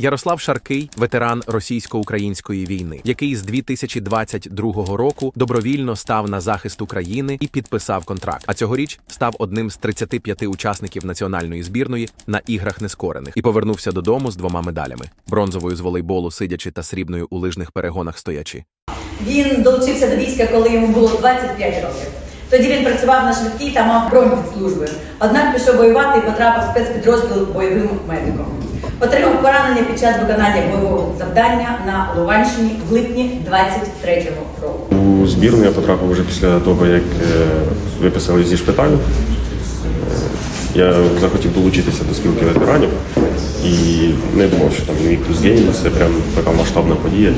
Ярослав Шаркий, ветеран російсько-української війни, який з 2022 року добровільно став на захист України і підписав контракт. А цьогоріч став одним з 35 учасників національної збірної на іграх нескорених і повернувся додому з двома медалями: бронзовою з волейболу сидячи та срібною у лижних перегонах стоячи. Він долучився до війська, коли йому було 25 років. Тоді він працював на швидкій та мав бронь від служби. Однак пішов воювати і потрапив в спецпідрозділ бойовим медиком. Отримав поранення під час виконання бойового завдання на Луганщині в липні 23-го року. У збірну я потрапив вже після того, як е, виписали зі шпиталю. Е, Я захотів долучитися до спілки ветеранів і не думав, що там Invictus Games це прям така масштабна подія.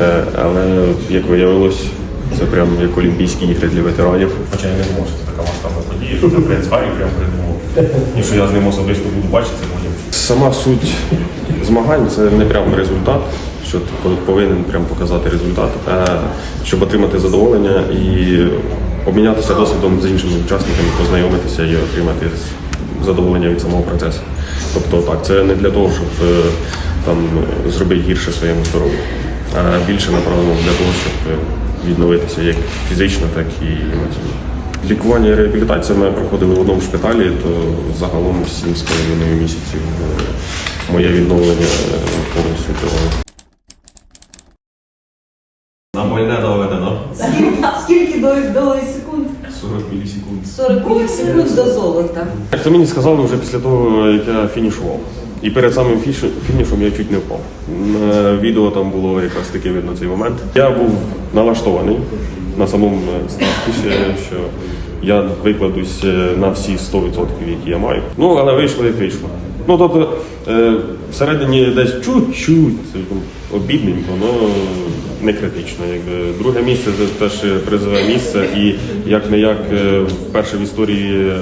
Е, Але як виявилось, це прям як Олімпійські ігри для ветеранів. Хоча я не думав, що це така масштабна подія, що це принц Гаррі прям придумав. І що я з ним особисто буду бачитися потім. Сама суть змагань це не прям результат, що ти повинен прям показати результат, а щоб отримати задоволення і обмінятися досвідом з іншими учасниками, познайомитися і отримати задоволення від самого процесу. Тобто так, це не для того, щоб е, там зробити гірше своєму здоров'ю, а більше направлено для того, щоб е, відновитися як фізично, так і емоційно. Лікування і реабілітація ми проходили в одному шпиталі, то загалом 7,5 місяців е, моє відновлення е, повністю тривало. На больне доведено. Скільки до, до секунд? 40 мілісекунд. 40 мілісекунд до золота. Це мені сказали вже після того, як я фінішував. І перед самим фінішом я чуть не впав. На відео там було якраз таки видно цей момент. Я був налаштований на самому старті, ще, що я викладусь е, на всі 100%, які я маю. Ну, але вийшло як вийшло. Ну, тобто, е, всередині десь чуть-чуть обідненько, але не критично. Якби. Друге місце це теж призове місце, і як не як вперше в історії е,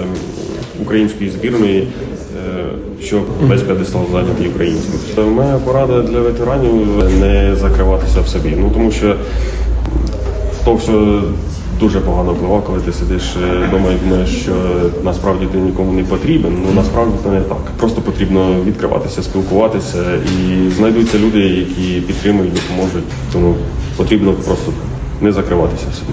української збірної, е, що весь п'єдестал зайнятий українським. Моя порада для ветеранів не закриватися в собі. Ну тому що то все дуже погано впливає, коли ти сидиш вдома і думаєш, що насправді ти нікому не потрібен. Ну насправді це не так. Просто потрібно відкриватися, спілкуватися і знайдуться люди, які підтримують, допоможуть. Тому потрібно просто не закриватися в собі.